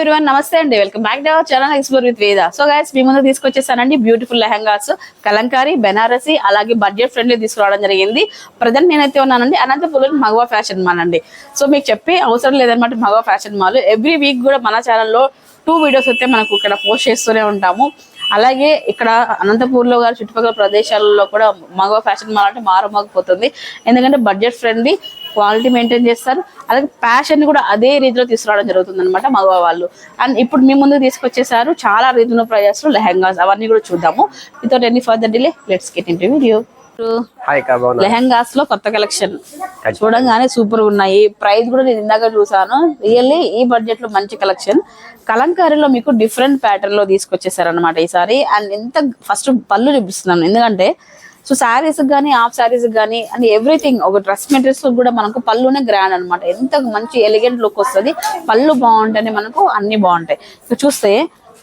Everyone నమస్తే అండి. Welcome back to our channel explore with Veda so guys మీ ముందు తీసుకొచ్చేసానండి బ్యూటిఫుల్ లెహంగాస్ కలంకారీ బెనారసి అలాగే బడ్జెట్ ఫ్రెండ్లీ తీసుకురావడం జరిగింది. ప్రజెంట్ నేనైతే ఉన్నానండి అనంతపురం మగవా ఫ్యాషన్ మాల్ అండి. సో మీకు చెప్పే అవసరం లేదన్నమాట Magava fashion mall every week కూడా మన ఛానల్లో టూ వీడియోస్ అయితే మనకు ఇక్కడ పోస్ట్ చేస్తూనే ఉంటాము. అలాగే ఇక్కడ అనంతపూర్లో గారు చుట్టుపక్కల ప్రదేశాలలో కూడా మగ ఫ్యాషన్ మాల్ అంటే మారమోగిపోతుంది. ఎందుకంటే బడ్జెట్ ఫ్రెండ్లీ క్వాలిటీ మెయింటైన్ చేస్తారు. అలాగే ప్యాషన్ కూడా అదే రీతిలో తీసుకురావడం జరుగుతుంది అనమాట మగ వాళ్ళు. అండ్ ఇప్పుడు మీ ముందు తీసుకొచ్చేసారు చాలా రీజనబుల్ ప్రైజెస్ లెహంగాస్ అవన్నీ కూడా చూద్దాము. Without any further delay let's get in video లెహంగాస్లో కొత్త కలెక్షన్ చూడంగానే సూపర్ ఉన్నాయి. ప్రైస్ కూడా నేను ఇందాక చూసాను రియల్లీ ఈ బడ్జెట్లో మంచి కలెక్షన్ కలంకారీలో మీకు డిఫరెంట్ ప్యాటర్న్లో తీసుకొచ్చేసారు అనమాట ఈసారి. అండ్ ఎంత ఫస్ట్ పళ్ళు చూపిస్తున్నాను. ఎందుకంటే సో శారీస్ కానీ హాఫ్ శారీస్ కానీ అండ్ ఎవ్రీథింగ్ ఒక డ్రెస్ మెటీరియల్స్ కూడా మనకు పళ్ళునే గ్రాండ్ అన్నమాట ఎంత మంచి ఎలిగెంట్ లుక్ వస్తుంది పళ్ళు బాగుంటేనే మనకు అన్ని బాగుంటాయి చూస్తే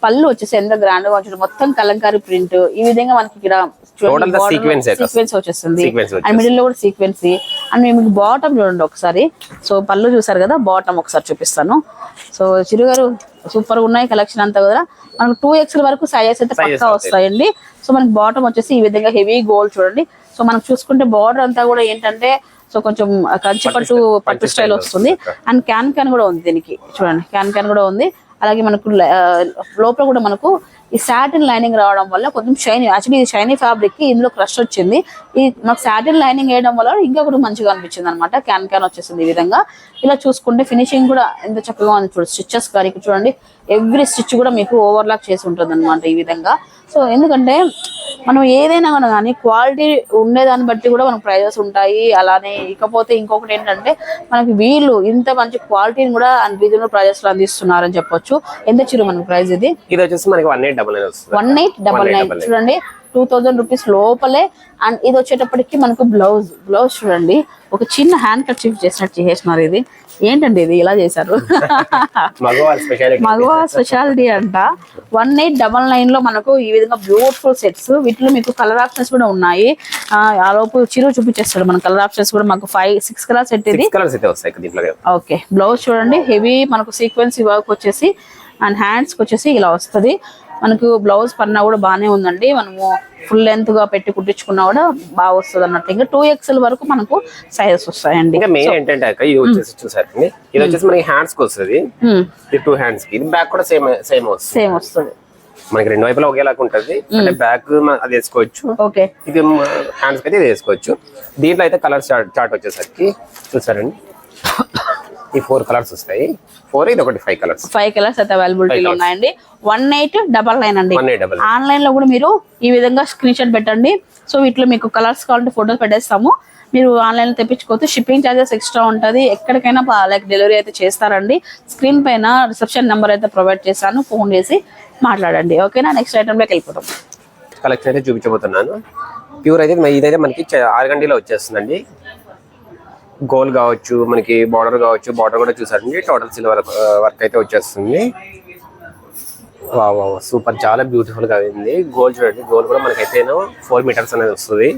పళ్ళు వచ్చేసి ఎంత గ్రాండ్గా ఉంటుంది మొత్తం కలంకారీ ప్రింట్ ఈ విధంగా మనకి ఇక్కడ కదా? సీక్వెన్స్ వచ్చేస్తుంది. అండ్ మిడిల్లో కూడా సీక్వెన్స్ అండ్ మీకు బాటమ్ చూడండి ఒకసారి. సో పళ్ళు చూసారు కదా బాటమ్ ఒకసారి చూపిస్తాను. సో చిరు గారు సూపర్గా ఉన్నాయి కలెక్షన్ అంతా కూడా. మనకు టూ ఎక్స్ఎల్ వరకు సైజెస్ అయితే పక్కా వస్తాయండి. సో మనకి బాటమ్ వచ్చేసి ఈ విధంగా హెవీ గోల్డ్ చూడండి. సో మనకు చూసుకుంటే బార్డర్ అంతా కూడా ఏంటంటే సో కొంచెం కంచి పట్టు పట్టు స్టైల్ వస్తుంది. అండ్ క్యాన్ క్యాన్ కూడా ఉంది దీనికి. చూడండి క్యాన్ క్యాన్ కూడా ఉంది. అలాగే మనకు ఆ, లోపల కూడా మనకు ఈ సాటిన్ లైనింగ్ రావడం వల్ల కొంచెం షైనీ యాక్చువల్లీ ఇది షైనీ ఫ్యాబ్రిక్కి ఇందులో క్రష్ వచ్చింది. ఈ మనకు సాటిన్ లైనింగ్ వేయడం వల్ల ఇంకా కూడా మంచిగా అనిపించింది అనమాట క్యాన్ క్యాన్ వచ్చేసింది ఈ విధంగా. ఇలా చూసుకుంటే ఫినిషింగ్ కూడా ఎంత చక్కగా ఉంది చూడండి స్టిచ్చెస్ కానీ చూడండి ఎవ్రీ స్టిచ్ కూడా మీకు ఓవర్లాక్ చేసి ఉంటుంది అనమాట ఈ విధంగా. సో ఎందుకంటే మనం ఏదైనా కూడా కానీ క్వాలిటీ ఉండేదాన్ని బట్టి కూడా మనకు ప్రైజెస్ ఉంటాయి. అలానే ఇకపోతే ఇంకొకటి ఏంటంటే మనకి వీళ్ళు ఇంత మంచి క్వాలిటీని కూడా రీజనబుల్ ప్రైజెస్లో అందిస్తున్నారని చెప్పొచ్చు. ఎంత చిరు మనకి ప్రైస్ ఇది? ఇది వచ్చేసి మనకి వన్ ఎయిట్ డబల్ నైన్ వస్తుంది వన్ ఎయిట్ డబల్ నైన్ చూడండి టూ థౌజండ్ రూపీస్ లోపలే. అండ్ ఇది వచ్చేటప్పటికి మనకు బ్లౌజ్ బ్లౌజ్ చూడండి ఒక చిన్న హ్యాండ్ కట్ చేసినట్టు చేసేసినారు ఇది. ఏంటండి ఇది? ఇలా చేశారు. మగవా స్పెషాలిటీ అంట. వన్ ఎయిట్ డబల్ నైన్లో మనకు ఈ విధంగా బ్యూటిఫుల్ సెట్స్ వీటిలో మీకు కలర్ ఆప్షన్స్ కూడా ఉన్నాయి. ఆ, లోపు చిరు చూపించేస్తాడు మన కలర్ ఆప్షన్స్ కూడా. మాకు ఫైవ్ సిక్స్ కలర్ సెట్ ఇది. ఓకే బ్లౌజ్ చూడండి. హెవీ మనకు సీక్వెన్స్ వర్క్ వచ్చేసి అండ్ హ్యాండ్స్కి వచ్చేసి ఇలా వస్తది. మనకు బ్లౌజ్ పన్నా కూడా బాగానే ఉందండి. మనము ఫుల్ లెంత్గా పెట్టి కుట్టించుకున్నా కూడా బాగా వస్తుంది అన్నట్టు. ఇంకా టూ ఎక్స్ఎల్ వరకు మనకు సైజెస్ వస్తాయండి. ఇంకా మెయిన్ ఏంటంటే అక్క ఇది వచ్చేసి చూసారండి. ఇది వచ్చేసి మనకి హ్యాండ్స్కి వస్తుంది. ఇది టూ హ్యాండ్స్కి. ఇది బ్యాక్ కూడా సేమ్ సేమ్ వస్తుంది. సేమ్ వస్తుంది. మనకి రెండు వైపులా ఒకేలాగా ఉంటది. అంటే బ్యాక్ అది వేసుకోవచ్చు. ఓకే. ఇది హ్యాండ్స్కి అయితే ఇది వేసుకోవచ్చు. దీంట్లో అయితే కలర్ చార్ట్ చార్ట్ వచ్చేసరికి చూసారండి. ఈ ఫోర్ కలర్స్ వస్తాయి. ఫోర్ ఇది ఒకటి ఫైవ్ కలర్స్. ఫైవ్ కలర్స్ అయితే అవైలబిలిటీలో ఉన్నాయండి. వన్ ఎయిట్ డబల్ నైన్ అండి. ఆన్లైన్లో కూడా మీరు ఈ విధంగా స్క్రీన్ షాట్ పెట్టండి. సో వీటిలో మీకు కలర్స్ కావాలంటే ఫోటోస్ పెట్టేస్తాము. మీరు ఆన్లైన్లో తెప్పించుకోవచ్చు. షిప్పింగ్ ఛార్జెస్ ఎక్స్ట్రా ఉంటుంది. ఎక్కడికైనా లైక్ డెలివరీ అయితే చేస్తారండి. స్క్రీన్ పైన రిసెప్షన్ నెంబర్ అయితే ప్రొవైడ్ చేశాను. ఫోన్ చేసి మాట్లాడండి. ఓకేనా నెక్స్ట్ ఐటమ్లోకి వెళ్ళిపోతాం కలెక్షన్ అయితే చూపించబోతున్నాను. ప్యూర్ అయితే ఇదైతే మనకి చ- ఆరుగండిలో వచ్చేస్తుందండి. గోల్ కావచ్చు మనకి బార్డర్ కావచ్చు బార్డర్ కూడా చూసారండి. టోటల్ సిల్వర్ వర్క్ అయితే వచ్చేస్తుంది. వా సూపర్ చాలా బ్యూటిఫుల్గా గోల్ చూడండి గోల్ కూడా మనకైతే ఫోర్ మీటర్స్ అనేది వస్తుంది.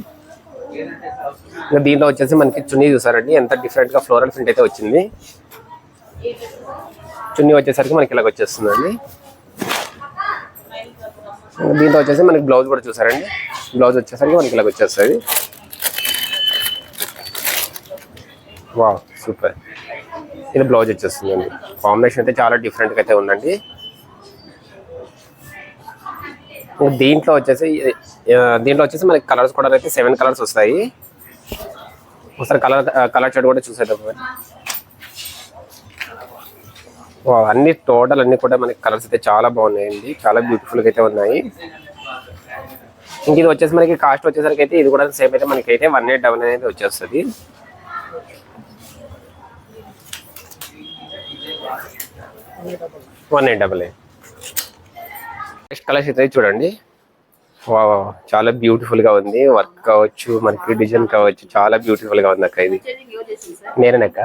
ఇంకా దీంట్లో వచ్చేసి మనకి చున్నీ చూసారండి. ఎంత డిఫరెంట్గా ఫ్లోరల్ ప్రింట్ అయితే వచ్చింది. చున్నీ వచ్చేసరికి మనకి ఇలాగ వచ్చేస్తుందండి. దీంతో వచ్చేసి మనకి బ్లౌజ్ కూడా చూసారండి. బ్లౌజ్ వచ్చేసరికి మనకి ఇలాగ వచ్చేస్తుంది. వా సూపర్. ఇది బ్లౌజ్ వచ్చేస్తుంది అండి. కాంబినేషన్ అయితే చాలా డిఫరెంట్గా అయితే ఉందండి. దీంట్లో వచ్చేసి దీంట్లో వచ్చేసి మనకి కలర్స్ కూడా అయితే సెవెన్ కలర్స్ వస్తాయి. ఒకసారి కలర్ కలర్ షర్ట్ కూడా చూసేద్దాం వావ్, అన్ని టోటల్ అన్ని కూడా మనకి కలర్స్ అయితే చాలా బాగున్నాయండి. చాలా బ్యూటిఫుల్గా అయితే ఉన్నాయి. ఇంక ఇది వచ్చేసి మనకి కాస్ట్ వచ్చేసరికి అయితే ఇది కూడా సేమ్ అయితే మనకైతే వన్ ఎయిట్ డబల్ అనేది వచ్చేస్తుంది. One eight double next colours అయితే చూడండి. వా చాలా బ్యూటిఫుల్గా ఉంది. వర్క్ కావచ్చు మనకి డిజైన్ కావచ్చు చాలా బ్యూటిఫుల్గా ఉంది అక్క ఇది. నేనేనక్క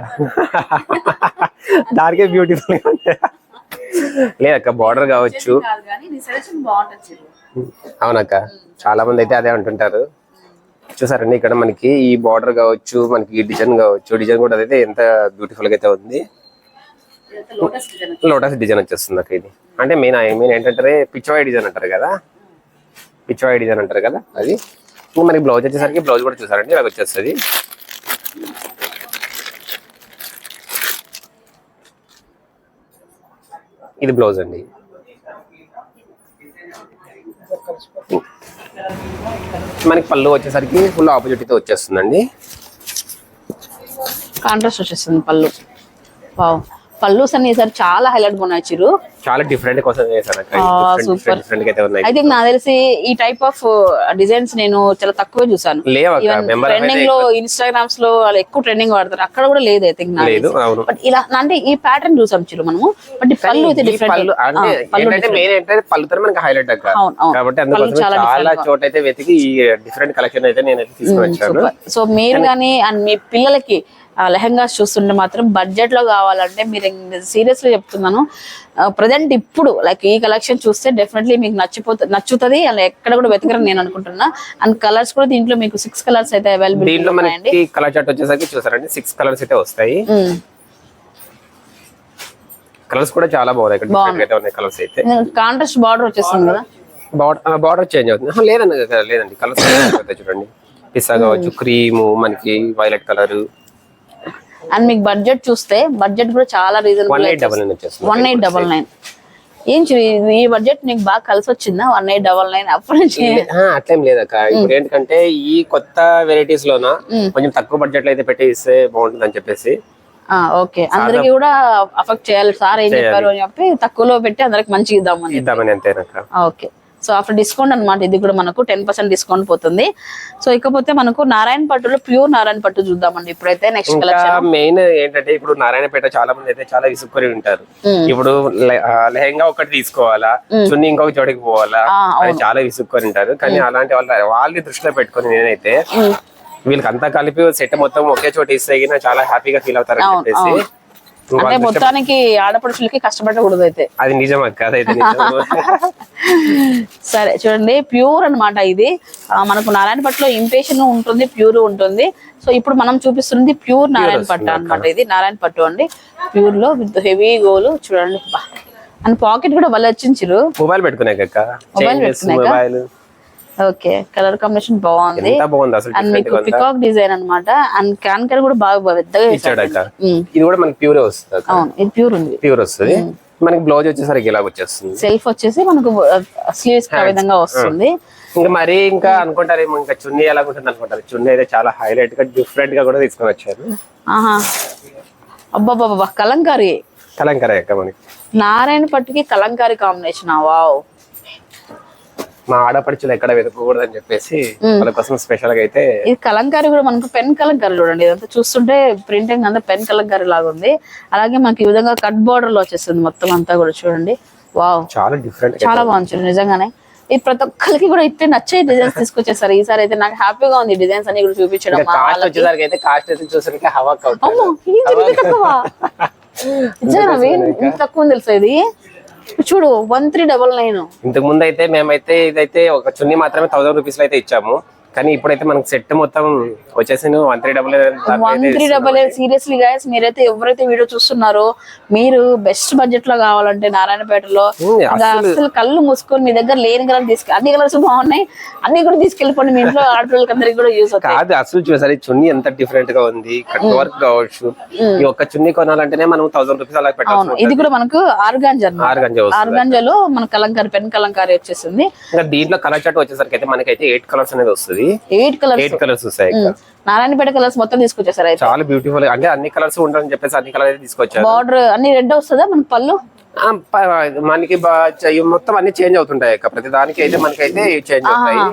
దానికే బ్యూటిఫుల్గా ఉంది. లేదక్క బార్డర్ కావచ్చు. అవునక్క చాలా మంది అయితే అదే అంటుంటారు. చూసారండి ఇక్కడ మనకి ఈ బార్డర్ కావచ్చు మనకి ఈ డిజైన్ కావచ్చు డిజైన్ కూడా అయితే ఎంత బ్యూటిఫుల్గా అయితే ఉంది. లోటస్ డిజైన్ వచ్చేస్తుంది. అక్క ఇది. అంటే మెయిన్ మెయిన్ ఏంటంటే పిచ్చవాయి డిజైన్ అంటారు కదా. పిచ్చవాయి డిజైన్ అంటారు కదా అది. ఇంకా మనకి బ్లౌజ్ వచ్చేసరికి బ్లౌజ్ కూడా చూసారండి ఇలాగ వచ్చేస్తుంది. ఇది బ్లౌజ్ అండి. మనకి పళ్ళు వచ్చేసరికి ఫుల్ ఆపోజిట్ వచ్చేస్తుందండి. కాంట్రాస్ట్ వచ్చేస్తుంది పళ్ళు. పళ్ళు అన్ని ఈసారి చాలా హైలైట్గా ఉన్నాయి చిరు. చాలా డిఫరెంట్ కోసం. డిఫరెంట్ అయితే ఉన్నాయి. ఐ థింక్ నాకు తెలిసి ఈ టైప్ ఆఫ్ డిజైన్స్ నేను చాలా తక్కువే చూసాను ట్రెండింగ్లో ఇన్స్టాగ్రామ్స్లో వాళ్ళు ఎక్కువ ట్రెండింగ్ వాడతారు. అక్కడ కూడా లేదు ఐ థింక్ బట్ ఇలా అంటే ఈ ప్యాటర్న్ చూసాం చిరు మనము. బట్ పళ్ళు అయితే డిఫరెంట్ పళ్ళు మనకి హైలైట్. కాబట్టి చాలా. చోట అయితే వెతికి ఈ డిఫరెంట్ కలెక్షన్ అయితే నేను వచ్చాను. సో మీరు కానీ అండ్ మీ పిల్లలకి లెహంగాస్ చూస్తుంటే మాత్రం బడ్జెట్లో కావాలంటే మీరు సీరియస్లీ చెప్తున్నాను. ప్రజెంట్ ఇప్పుడు లైక్ ఈ కలెక్షన్ చూస్తే డెఫినెట్లీ మీకు నచ్చిపోతుంది నచ్చుతుంది. అలా ఎక్కడ కూడా వెతకరని నేను అనుకుంటున్నా. అండ్ కలర్స్ కూడా దీంట్లో మీకు సిక్స్ కలర్స్ అయితే అవైలబుల్ దీంట్లో ఉన్నాయండి. మనకి కలర్ చార్ట్ వచ్చేసరికి చూసారండి సిక్స్ కలర్స్ అయితే వస్తాయి. కలర్స్ కూడా చాలా బాగున్నాయి. ఇక్కడ కలర్స్ అయితే కాంట్రాస్ట్ బార్డర్ వచ్చేస్తుంది కదా. బార్డర్ చేంజ్ అవుతుంది. లేదండి. లేదండి కలర్స్ చూడండి. పిస్సా కావచ్చు క్రీము మనకి వైలెట్ కలర్ అండ్ మీకు బడ్జెట్ చూస్తే బడ్జెట్ కూడా చాలా reasonable one eight double nine ఏం ఈ బడ్జెట్ నీకు బాగా కలిసి వచ్చిందా? వన్ ఎయిట్ డబల్ నైన్ అప్పటి నుంచి? అట్లేం లేదక్క. ఇప్పుడు ఏంటంటే ఈ కొత్త వెరైటీస్ లోన కొంచెం తక్కువ బడ్జెట్లో అయితే పెట్టి ఇస్తే బాగుంటుంది అని చెప్పేసి ఓకే అందరికి కూడా అఫెక్ట్ చేయాలి. సార్ ఏం చెప్పారు అని చెప్పి తక్కువలో పెట్టి అందరికి మంచిగా ఇద్దామని. ఇద్దామని అంతేనక్క. ఓకే. సో ఆఫ్టర్ డిస్కౌంట్ అన్నమాట. ఇది కూడా మనకు టెన్ పర్సెంట్ డిస్కౌంట్ పోతుంది. సో ఇకపోతే మనకు నారాయణ పట్టులో ప్యూర్ నారాయణ పట్టు చూద్దామండి ఇప్పుడైతే నెక్స్ట్ కలెక్షన్. మెయిన్ ఏంటంటే ఇప్పుడు నారాయణపేట చాలా మంది అయితే చాలా విసుక్కొని ఉంటారు. ఇప్పుడు లెహంగా ఒకటి తీసుకోవాలా చున్నీ ఇంకొక చోటికి పోవాలా చాలా విసుక్కొని ఉంటారు. కానీ అలాంటి వాళ్ళ వాళ్ళని దృష్టిలో పెట్టుకొని నేనైతే వీళ్ళకి అంతా కలిపి సెట్ మొత్తం ఒకే చోట ఇస్తే చాలా హ్యాపీగా ఫీల్ అవుతారు అని చెప్పేసి అంటే మొత్తానికి ఆడపడుచులకి కష్టపడకూడదు అయితే. అది నిజం అక్క సరే చూడండి ప్యూర్ అన్నమాట ఇది. మనకు నారాయణ పట్టులో ఇంపేషన్ ఉంటుంది ప్యూర్ ఉంటుంది. సో ఇప్పుడు మనం చూపిస్తుంది ప్యూర్ నారాయణ పట్టు అన్నమాట ఇది నారాయణ పట్టు అండి. ప్యూర్లో విత్ హెవీ గోలు చూడండి. అండ్ పాకెట్ కూడా వాళ్ళు వచ్చించిరు మొబైల్ Mobile. పెట్టుకునేకా? ఓకే కలర్ కాంబినేషన్ బాగుంది. ఎంత బాగుంది అసలు అండ్ మీకు? పికాక్ డిజైన్ అన్నమాట. అండ్ క్యాన్కర్ కూడా బాగా పెద్దగా ఉమ్, ఇది కూడా మనకి ప్యూరే వస్తుంది అవును ఇది ప్యూర్ ఉంది. ప్యూర్ వస్తుంది. మనకి బ్లౌజ్ వచ్చేసరికి ఇలా వచ్చేస్తుంది. సెల్ఫ్ వచ్చేసి మనకు స్లీవ్స్ ఆ విధంగా వస్తుంది. ఇంకా మరీ ఇంకా అనుకుంటారేమో ఇంకా చున్నీ ఎలా ఉంటుంది అనుకుంటారు. చున్నీ అయితే చాలా హైలైట్గా డిఫరెంట్గా కూడా తీసుకొని వచ్చారు. ఆహా. అబ్బాబాబా కలంకారీ. కలంకర అక్క మనకి. నారాయణ పట్టుకి కలంకారీ కాంబినేషన్ వావ్ మా ఆడపడుచులు ఎక్కడ వెతుకోకూడదు అని చెప్పేసి వాళ్ళ కోసం స్పెషల్గా అయితే ఇది కలంకారీ కూడా మనకు పెన్ కలంకారీ చూడండి ఇదంతా చూస్తుంటే ప్రింటింగ్ అంతా పెన్ కలంకారీ లాగా ఉంది. అలాగే మనకి ఈ విధంగా కట్ బార్డర్లో వచ్చేస్తుంది మొత్తం అంతా కూడా చూడండి. వావ్ చాలా డిఫరెంట్ చాలా బాగుంది నిజంగానే. ఇది ప్రతి ఒక్కరికి కూడా ఇట్టే నచ్చే డిజైన్స్ తీసుకొచ్చేసారు. ఈసారి అయితే నాకు హ్యాపీగా ఉంది డిజైన్స్ అన్ని కూడా చూపించడం తక్కువ తక్కువ తెలుసా ఇది? చూడు వన్ త్రీ డబల్ నైన్ ఇంతకు ముందు అయితే మేమైతే ఇదైతే ఒక చున్నీ మాత్రమే థౌసండ్ రూపీస్లో అయితే ఇచ్చాము. కానీ ఇప్పుడైతే మనకి సెట్ మొత్తం వచ్చేసి one three double one three double eight seriously guys మీరైతే ఎవరైతే వీడియో చూస్తున్నారో మీరు బెస్ట్ బడ్జెట్లో కావాలంటే నారాయణపేటలో అసలు కళ్ళు మూసుకొని మీ దగ్గర లేని కలర్ తీసుకు అన్ని కలర్స్ బాగున్నాయి అన్ని కూడా తీసుకెళ్ళిపోండి. మీ ఇంట్లో ఆడపిల్లలకి అందరికి కూడా యూస్ అవుతాయి. కాదు అసలు చూసారు చున్నీ ఎంత డిఫరెంట్గా ఉంది. కట్ వర్క్ కావచ్చు. ఈ ఒక్క చున్నీ కొనాలంటేనే మనం థౌసండ్ రూపీస్ అలా పెట్టాల్సి అవును. ఇది కూడా మనకు ఆర్గాంజా ఆర్గాంజాలో మన కలంకారీ పెన్ కలంకారీ వచ్చేసింది. ఇంకా దీంట్లో కలర్ చాట్ వచ్చేసరికి అయితే మనకైతే ఎయిట్ కలర్స్ అనేది వస్తుంది. ఎయిట్ కలర్స్ ఎయిట్ కలర్స్ వస్తాయి. నారాయణపేట కలర్స్ మొత్తం తీసుకొచ్చేసారు అయితే. చాలా బ్యూటిఫుల్ అంటే అన్ని కలర్స్ ఉండాలని చెప్పేసి అన్ని కలర్ తీసుకొచ్చారు. బార్డర్ అన్ని రెడ్ వస్తుందా మన పళ్ళు? మనకి మొత్తం అన్ని చేంజ్ అవుతుంటాయి అక్క. ప్రతి దానికి అయితే మనకైతే చేంజ్ అవుతాయి.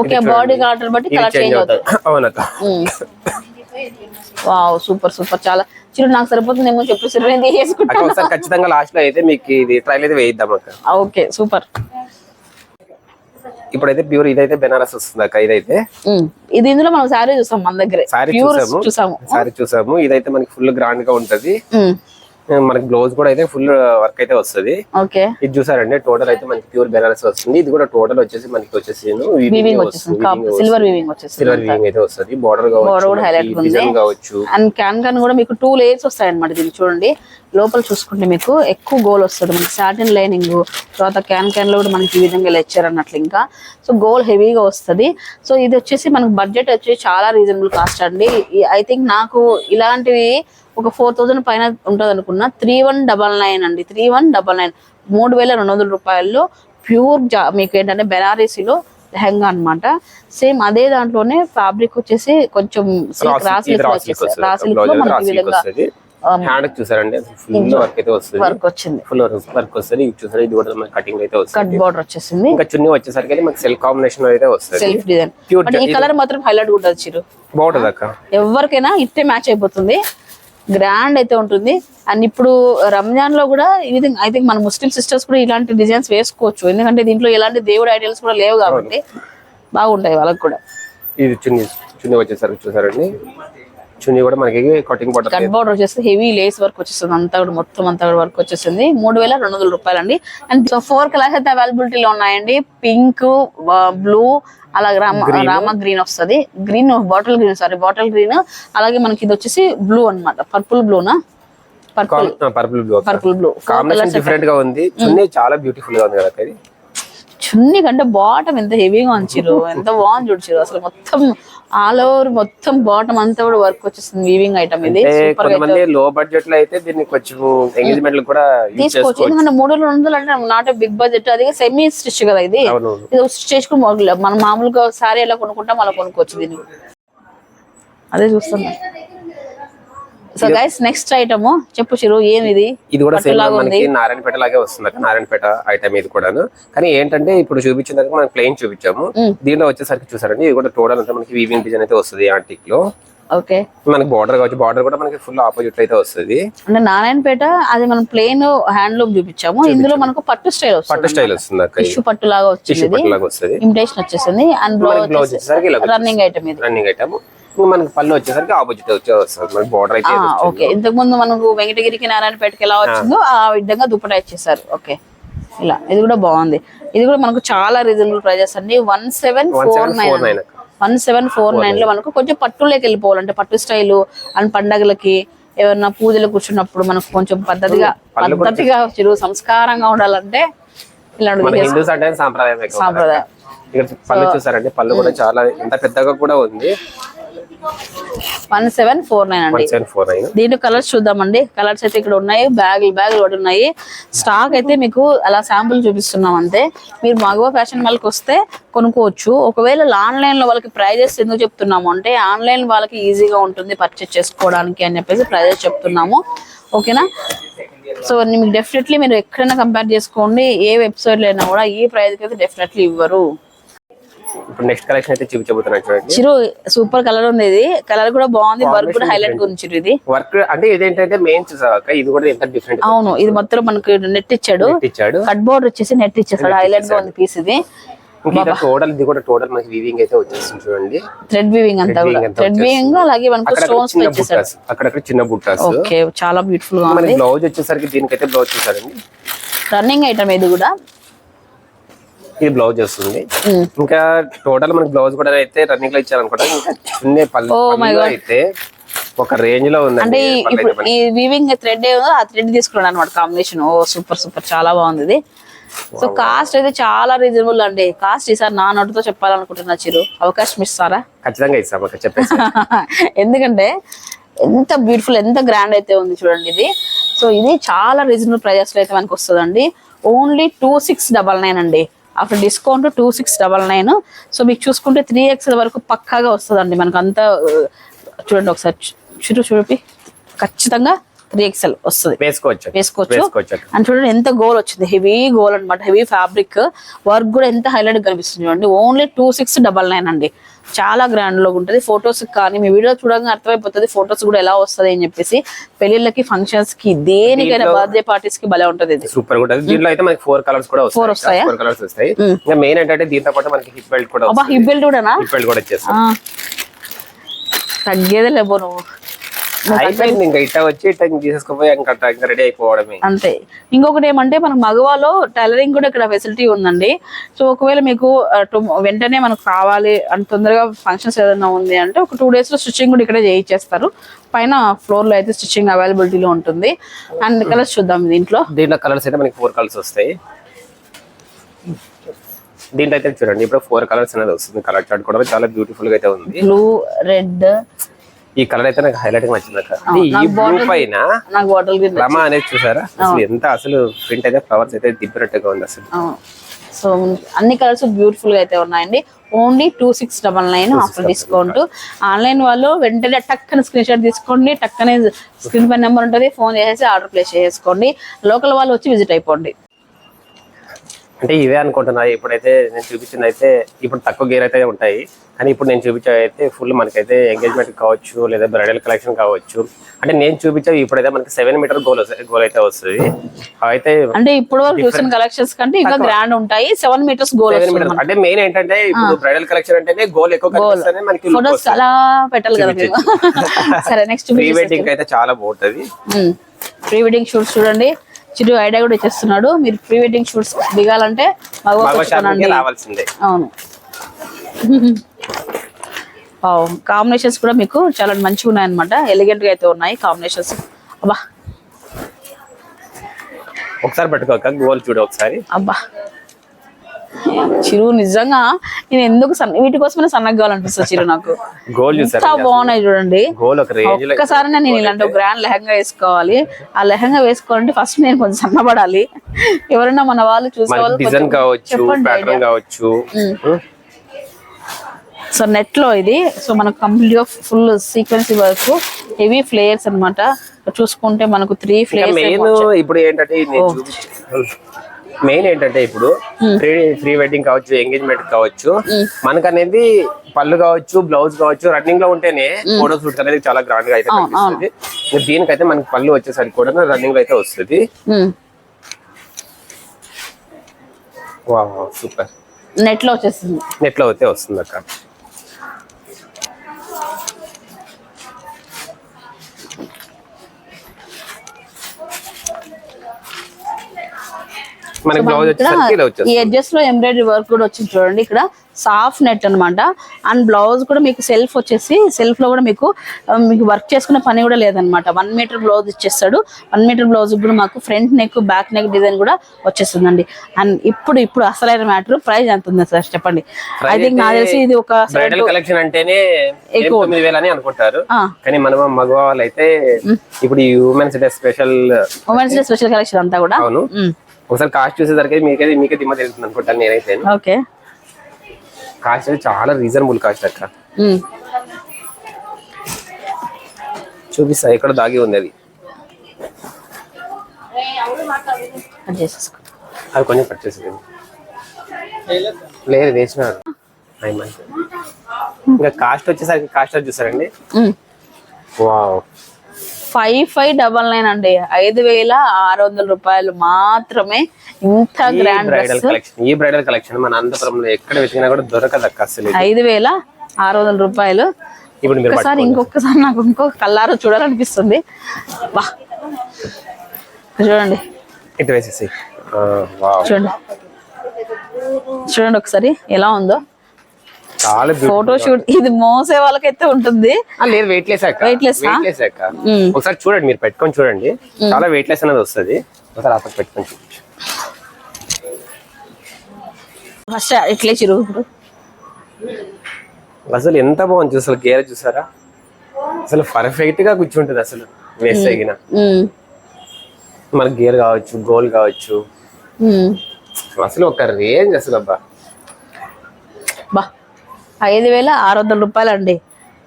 ఓకే బాడీ ఆర్డర్ బట్టి కలర్ చేంజ్ అవుతుంది అవునక్క వావ్ సూపర్ సూపర్ చాలా. చిరు నాకు సరిపోతుందేమో చెప్పు సిరు నేను అక్క తీసుకుంటా ఒకసారి ఖచ్చితంగా లాస్ట్లో అయితే మీకు ఇది ట్రైల్ అయితే వేయిద్దాం అక్క. ఓకే సూపర్ ఇప్పుడైతే ప్యూర్ ఇదైతే బెనారస్ వస్తుంది అక్క ఇదైతే. ఇది ఇందులో మనం శారీ చూసాం మన దగ్గర. సారీ చూసాము. చూసాము. సారీ చూసాము. ఇదైతే మనకి ఫుల్ గ్రాండ్గా ఉంటది. మనకి బ్లౌజ్ కూడా అయితే ఫుల్ వర్క్ అయితే వస్తుంది. ఓకే. ఇది చూసారండి టోటల్ అయితే మనకి ప్యూర్ బెనారస్ వస్తుంది. ఇది కూడా టోటల్ వచ్చేసి మనకి వచ్చేసి సిల్వర్ వీవింగ్ సిల్వర్ వీవింగ్ అయితే వస్తుంది. బార్డర్ కావచ్చు అండ్ క్యాన్ క్యాన్ కూడా మీకు టూ లేయర్స్ వస్తాయి అనమాట దీన్ని చూడండి. లోపల చూసుకుంటే మీకు ఎక్కువ గోల్ వస్తుంది. మనకి సాటిన్ లైనింగ్ తర్వాత క్యాన్ క్యాన్లో కూడా మనకి ఈ విధంగా ఇలా ఇచ్చారు అన్నట్లు ఇంకా సో గోల్ హెవీగా వస్తుంది. సో ఇది వచ్చేసి మనకి బడ్జెట్ వచ్చేసి చాలా రీజనబుల్ కాస్ట్ అండి. ఐ థింక్ నాకు ఇలాంటివి ఒక ఫోర్ థౌజండ్ పైన ఉంటుంది అనుకున్నా త్రీ వన్ డబల్ నైన్ అండి. త్రీ వన్ డబల్ నైన్ మూడు వేల రెండు వందల రూపాయల్లో ప్యూర్ జా మీకు ఏంటంటే బెనారసీలో లెహంగా అన్నమాట. సేమ్ అదే దాంట్లోనే ఫ్యాబ్రిక్ వచ్చేసి కొంచెం వచ్చేసి లో మనకి విధంగా హ్యాండ్ చూసారండి? ఫుల్ వర్క్ అయితే వస్తుంది. వర్క్ వచ్చింది. ఫుల్ వర్క్ వస్తుంది. ఇది చూసారు? ఇది కూడా మనకి కటింగ్ అయితే కట్ వస్తుంది బార్డర్ వచ్చేసింది. ఇంకా చున్నీ వచ్చేసరికి మనకి సెల్ కాంబినేషన్ అయితే వస్తుంది. సెల్ఫ్ డిజైన్ ఈ కలర్ మాత్రం హైలైట్ ఉంటుంది చిరు. బాగుంటుంది అక్క. ఎవరికైనా ఇట్టే మ్యాచ్ అయిపోతుంది. గ్రాండ్ అయితే ఉంటుంది. అండ్ ఇప్పుడు రంజాన్లో కూడా ఈ విధంగా ఐ థింక్ మన ముస్లిం సిస్టర్స్ కూడా ఇలాంటి డిజైన్స్ వేసుకోవచ్చు. ఎందుకంటే దీంట్లో ఎలాంటి దేవుడు ఐడియల్స్ కూడా లేవు కాబట్టి బాగుంటాయి వాళ్ళకి కూడా. ఇది చున్నీ చున్నీ వచ్చేసరికి చూసారండి. చున్నీ కూడా మనకి కటింగ్ బార్డర్ కట్ బోర్డర్ వచ్చేసి హెవీ లేస్ వర్క్ వచ్చేస్తుంది. అంతా కూడా మొత్తం అంతా కూడా వర్క్ వచ్చేసింది. మూడు వేల రెండు వందల రూపాయలు అండి అండ్ ఫోర్ కలర్స్ అయితే అవైలబిలిటీలో ఉన్నాయండి. పింక్ బ్లూ అలాగే రామ రామ గ్రీన్ వస్తది. Green bottle green sorry bottle green అలాగే మనకి ఇది వచ్చేసి బ్లూ అన్నమాట. Purple బ్లూనా purple purple blue purple blue combination డిఫరెంట్గా ఉంది. చున్నీ చాలా బ్యూటిఫుల్గా ఉంది కదా ఇది? చున్నీ కంటే బాటమ్ ఎంత హెవీగా ఉంచిరు ఎంత బాగుంది చూడరు అసలు మొత్తం ఆల్ ఓవర్ మొత్తం బాటమ్ అంతా కూడా వర్క్ వచ్చేస్తుంది వీవింగ్ ఐటమ్ ఇది. కొంతమంది లో బడ్జెట్లో అయితే దీన్ని కొంచెం ఎంగేజ్మెంట్ కూడా తీసుకోవచ్చు. ఎందుకంటే మూడు రెండు వందలు అంటే నాట్ బిగ్ బడ్జెట్ అది సెమీ స్టిచ్ కదా ఇది. ఇది స్టిచ్ చేసుకుని మనం మామూలుగా సారీ ఎలా కొనుక్కుంటాం అలా కొనుక్కోవచ్చు దీన్ని. అదే చూస్తున్నా. సో గైస్ నెక్స్ట్ ఐటమ్ చెప్పు చిరు ఏమి ఇది కూడా సేమ్ మనకి నారాయణపేట లాగే వస్తుంది నారాయణపేట ఐటమ్ ఇది కూడాను. కానీ ఏంటంటే ఇప్పుడు చూపించిన దానికి మనం ప్లెయిన్ చూపించాము. దీనిలో వచ్చేసరికి చూసారండి ఇది కూడా టోటల్ అంతా మనకి వీవింగ్ డిజైన్ అయితే వస్తుంది యాంటిక్లో. ఓకే. మనకి బార్డర్ కావచ్చు బార్డర్ కూడా మనకి ఫుల్ ఆపోజిట్ అయితే వస్తుంది. అంటే నారాయణపేట అది మనం ప్లెయిన్ హ్యాండ్లూమ్ చూపించాము. ఇందులో మనకు పట్టు స్టైల్ పట్టు వస్తుంది స్టైల్ వస్తుంది టిష్యూ పట్టు లాగా వచ్చింది టిష్యూ పట్టు లాగా వస్తుంది. ఇమిటేషన్ వచ్చేసింది. అండ్ బ్లౌజ్ రన్నింగ్ ఐటమ్ ఇది. రన్నింగ్ ఐటమ్ మనకి పళ్ళు వచ్చేసరికి ఆపోజిట్ వచ్చే వస్తుంది. మనకి బార్డర్ అయితే. ఓకే. ఇంతకు ముందు మనకు వెంకటగిరికి నారాయణపేటకి ఎలా వచ్చిందో ఆ విధంగా దుప్పటా ఇచ్చేసారు ఓకే. ఇలా. ఇది కూడా బాగుంది. ఇది కూడా మనకు చాలా రీజనబుల్ ప్రైజెస్ అండి. One seven four 1749 nine one seven four nine. లో మనకు కొంచెం పట్టులోకి వెళ్ళిపోవాలంటే పట్టు స్టైల్ అండ్ పండగలకి ఏమన్నా పూజలు కూర్చున్నప్పుడు మనకు కొంచెం పద్ధతిగా పద్ధతిగా చిరు సంస్కారంగా ఉండాలంటే ఇలాంటి సాంప్రదాయం సాంప్రదాయం. ఇక్కడ పళ్ళు చూసారండి పళ్ళు కూడా చాలా ఎంత పెద్దగా కూడా ఉంది. వన్ సెవెన్ ఫోర్ నైన్ అండి. దీంట్లో కలర్స్ చూద్దామండి. కలర్స్ అయితే ఇక్కడ ఉన్నాయి. బ్యాగులు బ్యాగులు కూడా ఉన్నాయి. స్టాక్ అయితే మీకు అలా శాంపుల్ చూపిస్తున్నాం అంతే. మీరు మగవ ఫ్యాషన్ వాళ్ళకి వస్తే కొనుక్కోవచ్చు. ఒకవేళ ఆన్లైన్లో వాళ్ళకి ప్రైజెస్ ఎందుకు చెప్తున్నాము అంటే ఆన్లైన్ వాళ్ళకి ఈజీగా ఉంటుంది పర్చేస్ చేసుకోవడానికి అని చెప్పేసి ప్రైజెస్ చెప్తున్నాము. ఓకేనా? సో మీకు డెఫినెట్లీ మీరు ఎక్కడైనా కంపేర్ చేసుకోండి ఏ వెబ్సైట్ అయినా కూడా ఈ ప్రైస్ అయితే డెఫినెట్లీ ఇవ్వరు. ఇప్పుడు నెక్స్ట్ కలెక్షన్ అయితే చూపించబోతున్నాను చూడండి. చిరు సూపర్ కలర్ ఉంది ఇది కలర్ కూడా బాగుంది. వర్క్ కూడా హైలైట్ గురించి ఇది. వర్క్ అంటే ఇదేంటంటే మెయిన్ చూసాక ఇది కూడా ఎంత డిఫరెంట్ అవును ఇది మొత్తం మనకు నెట్ ఇచ్చాడు. ఇచ్చాడు. కట్ బోర్డ్ వచ్చేసి నెట్ ఇచ్చేసాడు. హైలైట్గా ఉంది పీస్ ఇది. టోటల్ ఇది కూడా టోటల్ మనకి వీవింగ్ అయితే వచ్చేస్తుంది చూడండి. థ్రెడ్ వీవింగ్ అంతా థ్రెడ్ వీవింగ్ అలాగే మనకు స్టోన్స్ బుట్టాస్ అక్కడక్కడ చిన్న బుట్టాస్. ఓకే చాలా బ్యూటిఫుల్గా మనకి ఉంది. బ్లౌజ్ వచ్చేసరికి దీనికైతే బ్లౌజ్ చూసారండి. రన్నింగ్ ఐటమ్ ఇది కూడా. ఇది బ్లౌజ్ వస్తుంది. ఇంకా టోటల్ మనకి బ్లౌజ్ కూడా అయితే రన్నింగ్లో ఇచ్చారనుకుంటా. ఇంకా చిన్న పళ్ళు Oh. అయితే ఒక రేంజ్లో అంటే ఉందండి. ఈ- పళ్ళు ఇప్పుడు ఈ వీవింగ్ థ్రెడ్ ఏదో ఆ థ్రెడ్ తీసుకున్నాడు అనమాట కాంబినేషన్ ఓ సూపర్ సూపర్ చాలా బాగుంది ఇది. సో కాస్ట్ అయితే చాలా రీజనబుల్ అండి. కాస్ట్ ఈసారి నా నోటితో చెప్పాలనుకుంటున్నా చిరు. అవకాశం ఇస్తారా? ఖచ్చితంగా ఇస్తాం ఎందుకంటే ఎంత బ్యూటిఫుల్ ఎంత గ్రాండ్ అయితే ఉంది చూడండి ఇది. సో ఇది చాలా రీజనబుల్ ప్రైజెస్లో అయితే మనకు వస్తుందండి. Only two six double nine అండి. After discount two six double nine. So మీకు చూసుకుంటే త్రీ ఎక్స్ఎల్ వరకు పక్కాగా వస్తుందండి. మనకు అంతా చూడండి ఒకసారి చూడు చూపి ఖచ్చితంగా త్రీ ఎక్స్ఎల్ వస్తుంది. వేసుకోవచ్చు. వేసుకోవచ్చు. అండ్ చూడండి ఎంత గోల్ వచ్చింది. హెవీ గోల్ అన్నమాట. హెవీ ఫ్యాబ్రిక్ వర్క్ కూడా ఎంత హైలైట్ కనిపిస్తుంది చూడండి. Only two six double nine అండి. చాలా గ్రాండ్లో ఉంటుంది. ఫొటోస్ కానీ మీ వీడియో చూడగానే అర్థమైపోతుంది ఫొటోస్ కూడా ఎలా వస్తుంది అని చెప్పేసి పెళ్ళిళ్ళకి ఫంక్షన్స్కి దేనికైనా బర్త్డే పార్టీస్కి భలే ఉంటది ఇది. సూపర్ ఉంటుంది. దీంట్లో అయితే మనకి ఫోర్ కలర్స్ కూడా Four వస్తాయి? ఫోర్ కలర్స్ వస్తాయి. ఇంకా మెయిన్ ఏంటంటే దీంతో పాటు మనకి హిప్ బెల్ట్ కూడా హిప్ బెల్ట్ కూడానా? హిప్ బెల్ట్ కూడా వచ్చేస్తాం. తగ్గేదే లేబో నువ్వు. అయిపోయింది ఇంకా ఇట్లా వచ్చి ఇట్లా ఇంక తీసేసుకోపోయి రెడీ అయిపోవడమే. అంతే. ఇంకొకటి ఏమంటే మనకు మగవాలో టైలరింగ్ కూడా ఇక్కడ ఫెసిలిటీ ఉందండి. సో ఒకవేళ మీకు వెంటనే మనకు కావాలి అంత తొందరగా ఫంక్షన్స్ ఏదైనా ఉంది అంటే ఒక టూ డేస్లో స్టిచ్చింగ్ కూడా ఇక్కడే చేయించేస్తారు పైన ఫ్లోర్లో అయితే స్టిచ్చింగ్ అవైలబిలిటీలో ఉంటుంది. అండ్ కలర్స్ చూద్దాం దీంట్లో. దీంట్లో కలర్స్ అయితే మనకి ఫోర్ కలర్స్ వస్తాయి. దీంట్లో అయితే చూడండి ఇప్పుడు ఫోర్ కలర్స్ అనేది వస్తుంది. కలర్ చార్ట్ కూడా చాలా బ్యూటిఫుల్గా అయితే ఉంది. బ్లూ రెడ్ ఈ కలర్ అయితే నాకు హైలైట్గా నచ్చింది అక్క. ఈ బ్లూ పైన రమ అనేది చూసారా? అసలు ఎంత అసలు ప్రింట్ అయితే ఫ్లవర్స్ అయితే దిబ్బినట్టుగా ఉంది అసలు. సో అన్ని కలర్స్ బ్యూటిఫుల్గా అయితే ఉన్నాయండి. Only two six double nine after discount online వాళ్ళు వెంటనే టక్కన స్క్రీన్ షాట్ తీసుకోండి. టక్కనే స్క్రీన్ పై నెంబర్ ఉంటుంది. ఫోన్ చేసేసి ఆర్డర్ ప్లేస్ చేసుకోండి లోకల్ వాళ్ళు వచ్చి విజిట్ అయిపోండి. అంటే ఇవే అనుకుంటున్నా. ఇప్పుడైతే నేను చూపించింది అయితే ఇప్పుడు తక్కువ గేర్ అయితే ఉంటాయి. కానీ ఇప్పుడు నేను చూపించేవి అయితే ఫుల్ మనకైతే ఎంగేజ్మెంట్ కావచ్చు లేదా బ్రైడల్ కలెక్షన్ కావచ్చు. అంటే నేను చూపించేవి ఇప్పుడైతే మనకి సెవెన్ మీటర్ గోల్ గోల్ అయితే వస్తుంది. అయితే అంటే ఇప్పుడు వరకు చూసిన కలెక్షన్స్ కంటే ఇంకా గ్రాండ్ ఉంటాయి. సెవెన్ మీటర్స్ గోల్ అంటే మెయిన్ ఏంటంటే ఇప్పుడు బ్రైడల్ కలెక్షన్ అంటేనే గోల్ ఎక్కువ మనకి ఫొటోస్ అలా పెట్టాలి కదా మీరు. సరే నెక్స్ట్ ప్రీ వెడ్డింగ్ అయితే చాలా బాగుంటది. ప్రీ వెడ్డింగ్ షూట్స్ చూడండి. చిరు ఐడియా కూడా ఇచ్చేస్తున్నాడు. మీరు ప్రీ వెడ్డింగ్ షూట్స్ దిగాలంటే రావాల్సిందే. అవును. కాంబినేషన్స్ కూడా మీకు చాలా మంచిగా ఉన్నాయి అనమాట ఎలిగెంట్గా అయితే ఉన్నాయి కాంబినేషన్స్ అబ్బా. ఒకసారి పెట్టుకోక గోల్ చూడు ఒకసారి. అబ్బా. చిరు నిజంగా నేను ఎందుకు సన్న వీటి కోసమే సన్నగా కావాలనిపిస్తుంది చిరు నాకు. ఎంత బాగున్నాయి చూడండి. ఒక్కసారి నేను ఇలాంటి గ్రాండ్ లెహంగా వేసుకోవాలి. ఆ లెహంగా వేసుకోవాలంటే ఫస్ట్ నేను కొంచెం సన్నబడాలి. ఎవరైనా మన వాళ్ళు చూసే మనకి వాళ్ళు డిజైన్ కొంచెం కావచ్చు చెప్పండి ప్యాటర్న్ కావచ్చు. ఉం? సో నెట్లో ఇది. సో మనకు కంప్లీట్గా full sequence work heavy flares అన్నమాట. చూసుకుంటే మనకు త్రీ ఫ్లేయర్స్ ఇప్పుడు ఏంటంటే మెయిన్ ఏంటంటే ఇప్పుడు ప్రీ ప్రీ వెడ్డింగ్ కావచ్చు ఎంగేజ్మెంట్ కావచ్చు మనకు అనేది పళ్ళు కావచ్చు బ్లౌజ్ కావచ్చు రన్నింగ్లో ఉంటేనే ఫోటో షూట్ అనేది చాలా గ్రాండ్గా అయితే కనిపిస్తుంది. దీనికైతే మనకి పళ్ళు వచ్చేసరికి కూడా రన్నింగ్లో అయితే వస్తుంది. సూపర్. నెట్లో వచ్చేస్తుంది. నెట్లో అయితే వస్తుంది అక్క మనకి బ్లౌజ్ వచ్చేసరికి ఇలా ఈ ఎడ్జెస్లో ఎంబ్రాయిడరీ వర్క్ కూడా వచ్చింది చూడండి. ఇక్కడ సాఫ్ట్ నెట్ అన్నమాట. అండ్ బ్లౌజ్ కూడా మీకు సెల్ఫ్ వచ్చేసి సెల్ఫ్లో కూడా మీకు ఆ, మీకు వర్క్ చేసుకునే పని కూడా లేదనమాట వన్ మీటర్ బ్లౌజ్ ఇచ్చేస్తాడు. వన్ మీటర్ బ్లౌజ్ కూడా మాకు front neck back neck design కూడా వచ్చేస్తుందండి. అండ్ ఇప్పుడు ఇప్పుడు అసలైన మ్యాటర్ ప్రైస్ ఎంత ఉంది సార్ చెప్పండి? ఐ థింక్ నాకు తెలిసి ఇది ఒక బ్రైడల్ కలెక్షన్ అంటేనే అని అనుకుంటారు. కానీ మనం మగవాళ్ళు అయితే ఇప్పుడు ఈ women's day special women's day special collection అంతా కూడా? అవును. ఒకసారి కాస్ట్ చూసేసరికి మీకే మీకే దిమ్మ తెలుస్తుంది అనుకుంటాను నేనైతే. ఓకే. కాస్ట్ అయితే చాలా రీజనబుల్ కాస్ట్ అక్క. చూపిస్తా ఎక్కడ దాగి ఉంది అది. అది కొంచెం కట్ చేసేది లేదు వేసినారు మంచి. ఇంకా కాస్ట్ వచ్చేసరికి కాస్ట్ చూసారండి? Wow. Five five double nine అండి. ఐదు వేల ఆరు వందల రూపాయలు మాత్రమే ఇంత గ్రాండ్ బ్రైడల్ కలెక్షన్ ఈ బ్రైడల్ కలెక్షన్ మన అనంతపురంలో ఎక్కడ వెతికినా కూడా దొరకదు అసలు. ఐదు వేల ఆరు వందల రూపాయలు. ఇప్పుడు ఒకసారి ఇంకొకసారి నాకు ఇంకొక కల్లారు చూడాలనిపిస్తుంది. వా. చూడండి. ఇటు వేసేసి. చూడండి. చూడండి ఒకసారి ఎలా ఉందో. చాలా. ఫోటో షూట్ ఇది మోసే వాళ్ళకైతే ఉంటుంది. లేదు వెయిట్ లెస్ అక్క? వెయిట్ లెస్ అక్క. ఒకసారి చూడండి మీరు పెట్టుకొని చూడండి. చాలా వెయిట్ లెస్ అనేది వస్తుంది. ఒకసారి అక్కడ పెట్టుకొని చూపించు. ఫస్ట్ ఇట్లే చిరుగు అసలు ఎంత బాగుంది అసలు గేర్ చూసారా? అసలు పర్ఫెక్ట్గా కూర్చుంటది అసలు వేస్తే గిన మనకి గేర్ కావచ్చు గోల్ కావచ్చు. అసలు ఒక రేంజ్ అసలు అబ్బా. బా. ఐదు వేల ఆరు వందల రూపాయలు అండి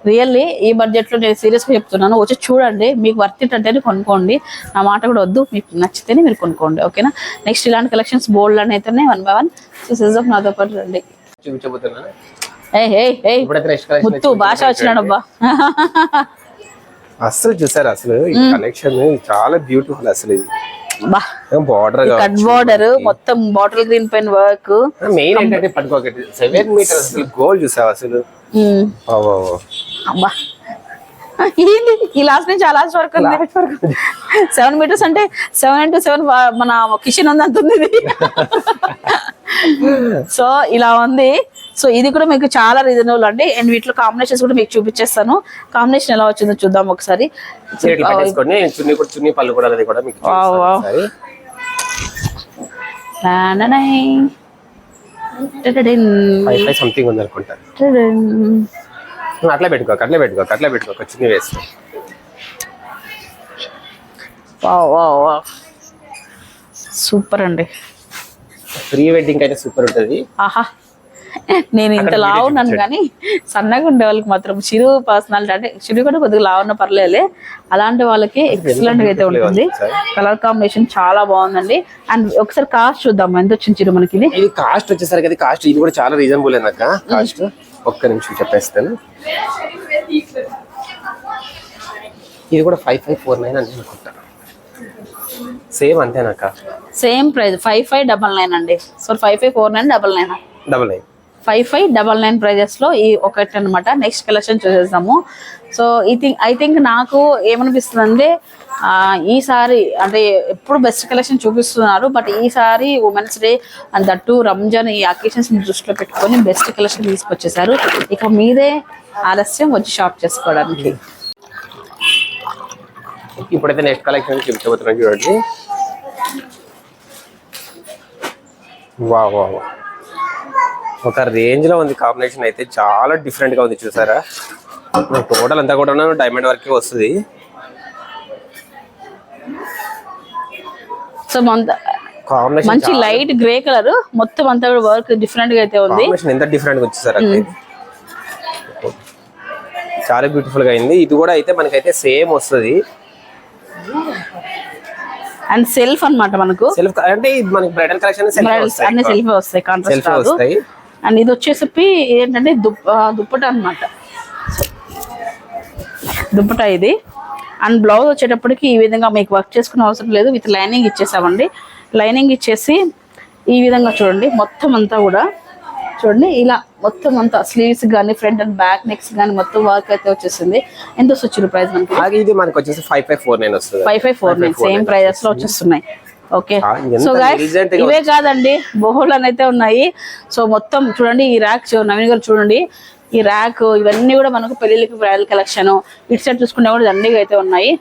రియల్లీ ఈ బడ్జెట్లో నేను సీరియస్గా చెప్తున్నాను. వచ్చి చూడండి మీకు వర్త్ ఇట్ అంటేనే కొనుక్కోండి. నా మాట కూడా వద్దు మీకు నచ్చితేనే మీరు కొనుక్కోండి ఓకేనా? నెక్స్ట్ ఇలాంటి కలెక్షన్స్ బోల్డ్ అని అయితేనే వన్ బై వన్ సో సిజర్ నాతో పాటు రండి. ముత్తు భాష వచ్చినాడు అబ్బా అసలు చూసారా అసలు ఈ కలెక్షన్ చాలా బ్యూటిఫుల్ అసలు ఇది. బార్డర్ కట్ బార్డర్ మొత్తం bottle green pen work main ఏంటంటే పట్టుకోకటి సెవెన్ మీటర్స్ అసలు గోల్ చూసావు అసలు. అబ్బా. ఏంది? ఈ లాస్ట్ నుంచి ఆ లాస్ట్ వరకు సెవెన్ మీటర్స్ అంటే సెవెన్ ఇంటూ సెవెన్ మన కిచెన్ ఉంది అంత ఉంది ఇది. సో ఇలా ఉంది. సో ఇది కూడా మీకు చాలా రీజనబుల్ అండి. అండ్ వీటిలో కాంబినేషన్స్ కూడా మీకు చూపించేస్తాను. కాంబినేషన్ ఎలా వచ్చిందో చూద్దాం ఒకసారి. చున్నీ పళ్ళు కూడా సంథింగ్ ఉంది అనుకుంటా. అట్లా పెట్టుకో అట్లా పెట్టుకో అట్లా పెట్టుకో చున్నీ వేసుకో. సూపర్ అండి. ప్రీ వెడ్డింగ్ అయితే సూపర్ ఉంటుంది. ఆహా. నేను ఇంత లావు ఉన్నాను కానీ సన్నగా ఉండే వాళ్ళకి మాత్రం చిరు పర్సనాలిటీ అంటే చిరు కూడా కొద్దిగా లావు ఉన్న పర్లేదులే. అలాంటి వాళ్ళకి ఎక్సలెంట్ అయితే ఉంటుంది. కలర్ కాంబినేషన్ చాలా బాగుందండి. అండ్ ఒకసారి కాస్ట్ చూద్దాం ఎంత వచ్చింది చిరు మనకి ఇది? ఇది కాస్ట్ వచ్చేసరికి అది కాస్ట్ ఇది కూడా చాలా రీజనబుల్ అక్క కాస్ట్ ఒక్క నిమిషం చెప్పేస్తాను. ఇది కూడా ఫైవ్ ఫైవ్ ఫోర్ నైన్ అని అనుకుంటా. Same అంతేనాక same price five five double nine అండి. So five five four nine double nine? Double nine. Five five double nine ప్రైజెస్లో ఈ ఒకటి అనమాట నెక్స్ట్ కలెక్షన్ చూసేద్దాము. సో ఈ థింక్ ఐ థింక్ నాకు ఏమనిపిస్తుంది అంటే ఈసారి అంటే ఎప్పుడు బెస్ట్ కలెక్షన్ చూపిస్తున్నారు బట్ ఈసారి women's day and that Ramzan ఈ అకేషన్స్ దృష్టిలో పెట్టుకొని బెస్ట్ కలెక్షన్ తీసుకొచ్చేసారు. ఇక మీదే ఆలస్యం వచ్చి షాప్ చేసుకోవడానికి. ఇప్పుడైతే నెక్స్ట్ కలెక్షన్ చూపించబోతున్నాం చూడండి. వా వా వా ఒక రేంజ్లో ఉంది కాంబినేషన్ అయితే చాలా డిఫరెంట్గా ఉంది చూసారా? టోటల్ అంతా కూడా డైమండ్ వర్కే వస్తుంది. సో మంచి లైట్ గ్రే కలర్ మొత్తం అంతా కూడా వర్క్ డిఫరెంట్గా అయితే ఉంది. ఎంత డిఫరెంట్గా వచ్చేసారు. చాలా బ్యూటిఫుల్గా అయింది. ఇది కూడా అయితే మనకైతే సేమ్ వస్తుంది. అండ్ సెల్ఫ్ అన్నమాట మనకు. సెల్ఫ్ అంటే ఇది మనకి బ్రైడల్ కలెక్షన్ అన్ని సెల్ఫ్ వస్తాయి కాంట్రాస్ట్ సెల్ఫ్ కాదు. వస్తాయి. అండ్ ఇది వచ్చేసి ఏంటంటే దుప్పట అన్నమాట. దుప్పట ఇది. అండ్ బ్లౌజ్ వచ్చేటప్పటికి ఈ విధంగా మీకు వర్క్ చేసుకునే అవసరం లేదు. With lining ఇచ్చేసామండి. లైనింగ్ ఇచ్చేసి ఈ విధంగా చూడండి. మొత్తం అంతా కూడా చూడండి. ఇలా మొత్తం అంతా స్లీవ్స్ కానీ ఫ్రంట్ అండ్ బ్యాక్ నెక్స్ కానీ మొత్తం వర్క్ అయితే వచ్చేసింది. ఎంత వచ్చింది ప్రైస్ మనకి? ఇది మనకి వచ్చేసి ఫైవ్ ఫైవ్ ఫోర్ నైన్ వస్తుంది. Five five four nine same ప్రైజెస్లో వచ్చేస్తున్నాయి. ఓకే సో గైస్ ఇవే కాదండి. బోహోల్ అయితే ఉన్నాయి. సో మొత్తం చూడండి ఈ ర్యాక్ నవీన్ గారు చూడండి. ఈ ర్యాక్ ఇవన్నీ కూడా మనకు పెళ్ళిళ్ళకి బ్రైడల్ కలెక్షన్ ఇటు సైడ్ చూసుకుంటే కూడా దండిగా అయితే ఉన్నాయి.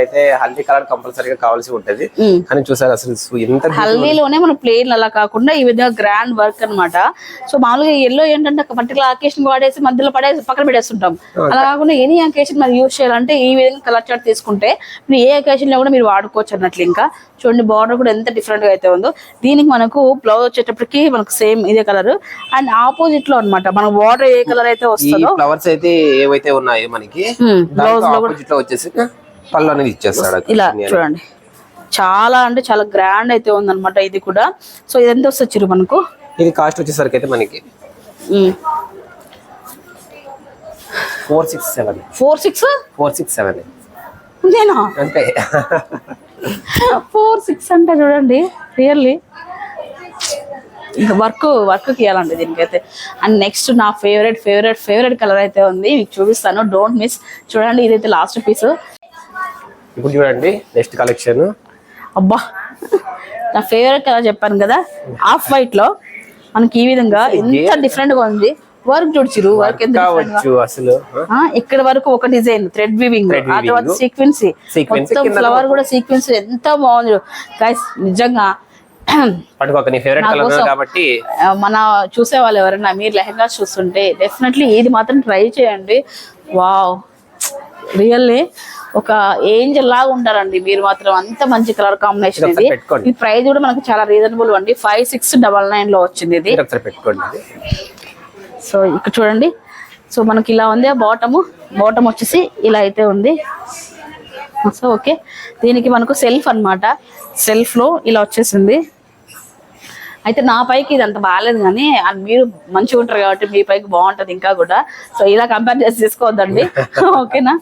అయితే హల్దీ కలర్ కంపల్సరీగా కావాల్సి ఉంటది. కానీ చూసారు అసలు ఎంత హల్దీలోనే మనం ప్లేన్ అలా కాకుండా ఈ విధంగా గ్రాండ్ వర్క్ అన్నమాట. సో మామూలుగా ఎల్లో ఏంటంటే పర్టికులర్ అకేషన్ వాడేసి మధ్యలో పడేసి పక్కన పెట్టేస్తుంటాం. అలా కాకుండా ఎనీ అకేషన్ మరి యూజ్ చేయాలంటే ఈ విధంగా కలర్ చార్ట్ తీసుకుంటే మీరు ఏ అకేషన్లో కూడా మీరు వాడుకోవచ్చు అన్నట్లు ఇంకా. చూడండి బార్డర్ కూడా ఎంత డిఫరెంట్గా అయితే ఉందో. దీనికి మనకు బ్లౌజ్ వచ్చేటప్పటికి మనకు సేమ్ ఇదే కలర్ అండ్ ఆపోజిట్లో అన్నమాట మన బార్డర్ ఏ కలర్ అయితే వస్తుందో. ఫ్లవర్స్ అయితే ఏవైతే ఉన్నాయో మనకి. బ్లౌజ్లో కూడా. ఆపోజిట్లో వచ్చేసి పళ్ళు అనేది ఇచ్చేస్తాడు. ఇలా చూడండి. చాలా అంటే చాలా గ్రాండ్ అయితే ఉందన్నమాట ఇది కూడా. సో ఇది ఎంత వస్తుంది మనకు? ఇది కాస్ట్ వచ్చేసరికి అయితే మనకి. Four six seven four six four six seven నేనా? అంతే. ఫోర్ సిక్స్ అంటే చూడండి రియల్లీ వర్క్ వర్క్ ఇవ్వాలండి దీనికైతే. అండ్ నెక్స్ట్ నా ఫేవరెట్ ఫేవరెట్ ఫేవరెట్ కలర్ అయితే ఉంది. మీకు చూపిస్తాను. డోంట్ మిస్ చూడండి ఇదైతే లాస్ట్ పీస్ ఇప్పుడు చూడండి నెక్స్ట్ కలెక్షన్ అబ్బా నా ఫేవరెట్ కలర్ చెప్పాను కదా? ఆఫ్ వైట్లో మనకి ఈ విధంగా ఎంత డిఫరెంట్గా ఉంది. వర్క్ చూడుచిరు వర్క్ కావచ్చు అసలు ఇక్కడ వరకు ఒక డిజైన్ థ్రెడ్ వీవింగ్ ఆ తర్వాత. Sequence Sequence. మొత్తం ఫ్లవర్ కూడా సీక్వెన్స్ ఎంత బాగుంది. గైస్ నిజంగా పట్టుకోక నీ ఫేవరెట్ నా కలర్ కోసం. కాబట్టి. ఆ, మన చూసే వాళ్ళు ఎవరైనా మీరు లెహంగా చూస్తుంటే డెఫినెట్లీ ఇది మాత్రం ట్రై చేయండి. వావ్ రియల్లీ ఒక ఏంజల్ లాగా ఉంటారండి మీరు మాత్రం అంత మంచి కలర్ కాంబినేషన్ ఇది. ఈ ప్రైస్ కూడా మనకు చాలా రీజనబుల్ అండి. ఫైవ్ సిక్స్ డబల్ నైన్లో వచ్చింది ఇది. సో ఇక్కడ చూడండి. సో మనకి ఇలా ఉంది బాటమ్. బాటమ్ వచ్చేసి ఇలా అయితే ఉంది. So okay. దీనికి మనకు సెల్ఫ్ అన్నమాట. సెల్ఫ్లో ఇలా వచ్చేసింది. అయితే నా పైకి ఇది అంత బాగాలేదు కానీ మీరు మంచిగా ఉంటారు కాబట్టి మీ పైకి బాగుంటది ఇంకా కూడా. సో ఇలా కంపేర్ చేసి తీసుకోవద్దండి. ఓకేనా?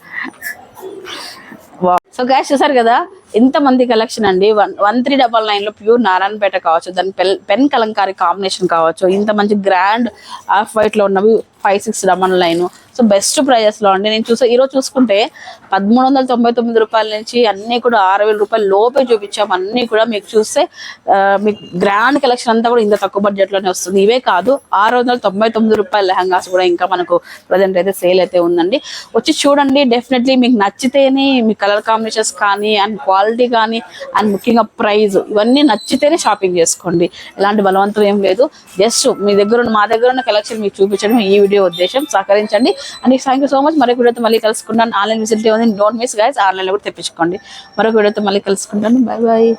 సో గ్యాస్ చూసారు కదా? ఎంత మంది కలెక్షన్ అండి. వన్ వన్ త్రీ డబల్ నైన్లో ప్యూర్ నారాయణపేట కావచ్చు దాని పెన్ పెన్ కలంకారీ కాంబినేషన్ కావచ్చు ఇంత మంచి గ్రాండ్ ఆఫ్ వైట్లో ఉన్నవి five six double nine so best ప్రైజెస్లో అండి. నేను చూసా ఈరోజు చూసుకుంటే పదమూడు వందల తొంభై తొమ్మిది రూపాయల నుంచి అన్ని కూడా ఆరు వేల రూపాయల లోపే చూపించాము అన్నీ కూడా మీకు చూస్తే మీకు గ్రాండ్ కలెక్షన్ అంతా కూడా ఇంత తక్కువ బడ్జెట్లోనే వస్తుంది. ఇవే కాదు ఆరు వందల తొంభై తొమ్మిది రూపాయల లెహంగాస్ కూడా ఇంకా మనకు ప్రజెంట్ అయితే సేల్ అయితే ఉందండి. వచ్చి చూడండి డెఫినెట్లీ మీకు నచ్చితేనే మీ కలర్ కాంబినేషన్స్ కానీ అండ్ క్వాలిటీ కానీ అండ్ ముఖ్యంగా ప్రైజ్ ఇవన్నీ నచ్చితేనే షాపింగ్ చేసుకోండి. ఎలాంటి బలవంతం ఏం లేదు. జస్ట్ మీ దగ్గర ఉన్న మా దగ్గర ఉన్న కలెక్షన్ మీకు చూపించడం ఈ వీడియో ఉద్దేశం సహకరించండి. And thank you so much మరొక వీడియోతో మళ్ళీ కలుసుకున్నాను ఆన్లైన్ విజిట్ ఉంది. డోంట్ మిస్ గైస్ ఆన్లైన్లో కూడా తెప్పించుకోండి. మరొక వీడియోతో మళ్ళీ కలుసుకుంటాను. Bye bye